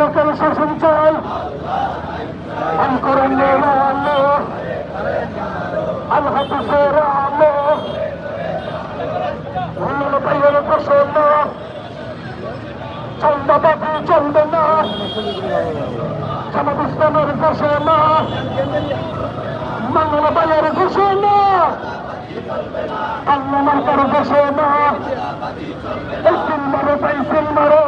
লোকের শাসন আল্লাহ। তুষের আল্লাহ অন্য পাইয়ের ঘোষণা ঘোষণা ঘোষণা মারো মারো।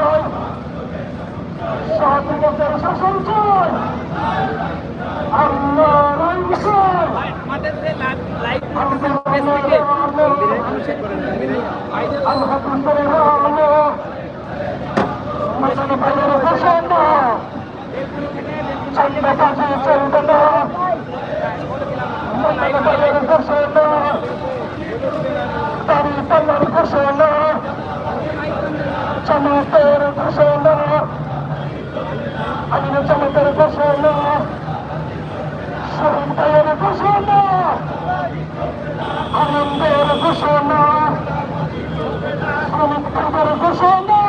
স্বাধীনতার শাসন চাই আল্লাহর আইন আমাদের যে লাইভ পেজ থেকে মানুষের আল্লাহ চলবে কাজে চলবে না ঘোষণা আমিন জামাতের ঘোষণা ভাইয়ের ঘোষণা আনন্দের ঘোষণা শ্রমিক ভাইয়ের ঘোষণা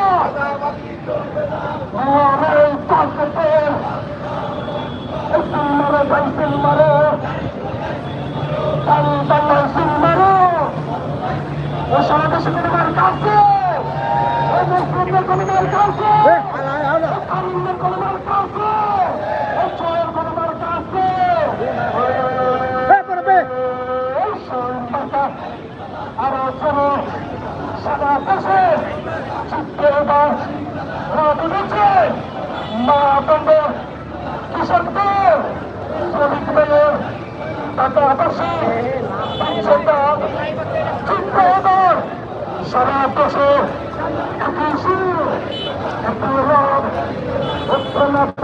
আরও ছোড়ো সারা দেশে চিত্তে বা রাত উঠেছে। মা বন্ধের কৃষকদের শ্রমিকদের টাকাবাসী পেনশনদার চিত্তদার সারা দেশে একই সুর একই রব ঐক্যনাথ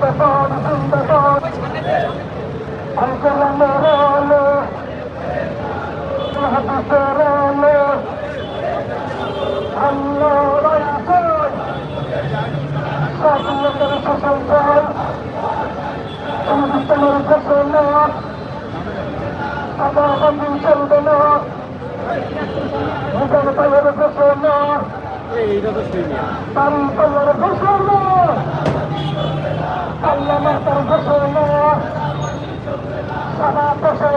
জিন্দাবাদ জিন্দাবাদ আন্দোলনের আলো হাদিসের আলো আল্লাহর আইন স্বাধীনতার শাসন চাই সংবিধানের ঘোষণা সাদাবন্দি চলবে না ভূগোল পাইয়ের তারি আল্লাহ মাতার ঘোষণা সারা দেশের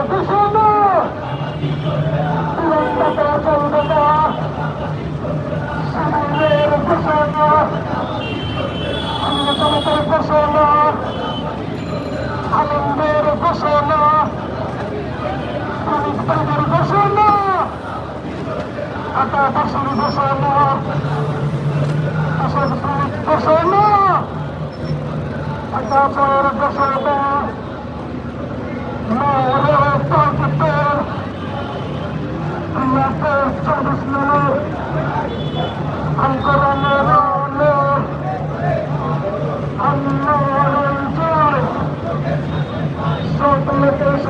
ঘোষণা, আনন্দের ঘোষণা ভাইদের ঘোষণা আকাশাসীর ঘোষণা দেশের শ্রমিক ঘোষণা আকাশের ঘোষণা নারায়ণ থাকবে আল্লাহের চব্বিশ মিনিট আন্দোলনের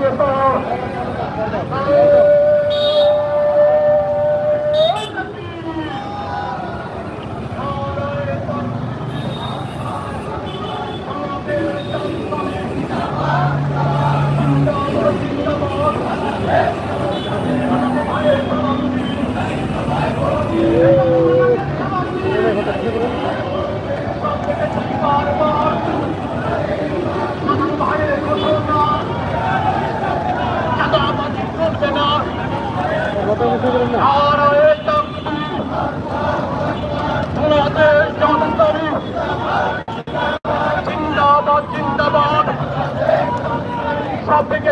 Yeah.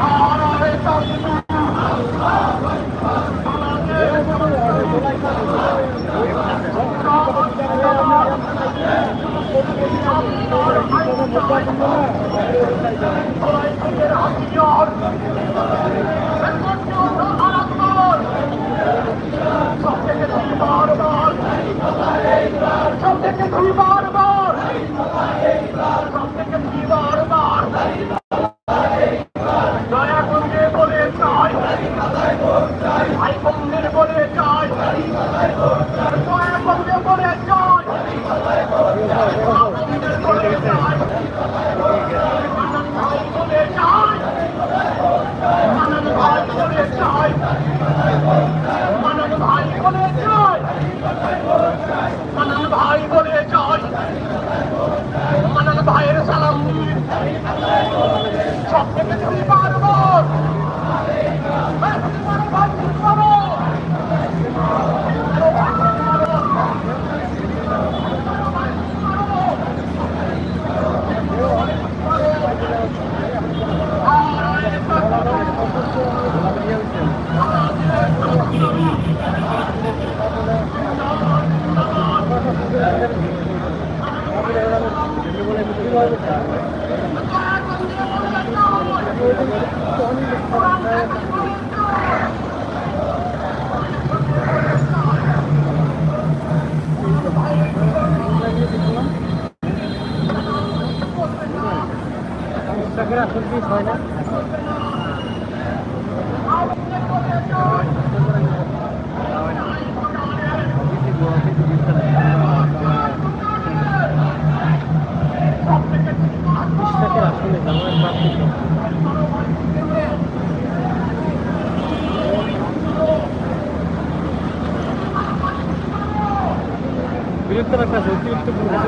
আর এই দামটি দয়া Thank you.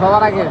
সবার আগে।